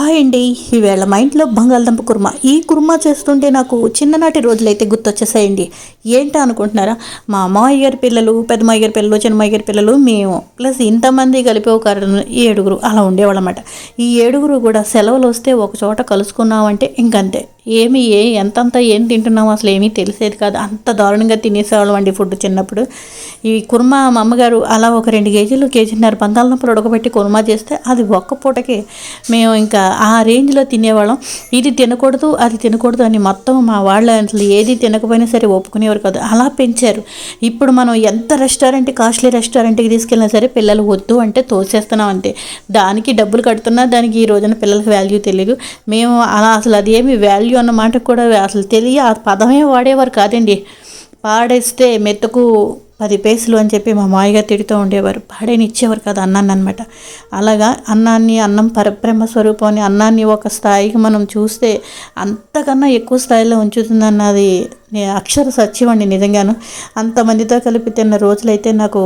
Hi అండి. ఈవేళ మా ఇంట్లో బంగాళదుంప కుర్మా. ఈ కుర్మా చేస్తుంటే నాకు చిన్ననాటి రోజులైతే గుర్తొచ్చేసాయండి. ఏంటో అనుకుంటున్నారా? మా అమ్మాయి గారి పిల్లలు పెద్దమ్మాయి గారి పిల్లలు చిన్నమ్మాయి గారి పిల్లలు మేము ప్లస్ ఇంతమంది కలిపి ఒక ఏడుగురు అలా ఉండేవాళ్ళమాట. ఈ ఏడుగురు కూడా సెలవులు వస్తే ఒక చోట కలుసుకున్నామంటే ఇంకంతే. ఏమి ఏ ఎంతంత ఏం తింటున్నామో అసలు ఏమీ తెలిసేది కాదు. అంత దారుణంగా తినేసేవాళ్ళం అండి ఫుడ్ చిన్నప్పుడు. ఈ కుర్మా మా అమ్మగారు అలా ఒక రెండు కేజీలు కేజీన్నర బంగాళనప్పుడు ఉడకబెట్టి కుర్మా చేస్తే అది ఒక్క పూటకే మేము ఇంకా ఆ రేంజ్లో తినేవాళ్ళం. ఇది తినకూడదు అది తినకూడదు అని మొత్తం మా వాళ్ళ అసలు ఏది తినకపోయినా సరే ఒప్పుకునేవారు కాదు. అలా పెంచారు. ఇప్పుడు మనం ఎంత రెస్టారెంట్ కాస్ట్లీ రెస్టారెంట్కి తీసుకెళ్ళినా సరే పిల్లలు వద్దు అంటే తోసేస్తున్నాం అంతే. దానికి డబ్బులు కడుతున్నా దానికి ఈ రోజున పిల్లలకి వాల్యూ తెలియదు మేము అలా అసలు అది ఏమి వాల్యూ అన్న మాట కూడా అసలు తెలియ ఆ పదమే వాడేవారు కాదండి. పాడేస్తే మెత్తకు పది పేసులు అని చెప్పి మా మాయగా తిడుతూ ఉండేవారు. పాడేని ఇచ్చేవారు కదా అన్నాన్ని అనమాట అలాగా అన్నాన్ని అన్నం పరబ్రహ్మ స్వరూపాన్ని అన్నాన్ని ఒక స్థాయికి మనం చూస్తే అంతకన్నా ఎక్కువ స్థాయిలో ఉంచుతుందన్నది అక్షర సత్యం అండి నిజంగాను. అంతమందితో కలిపి తిన్న రోజులైతే నాకు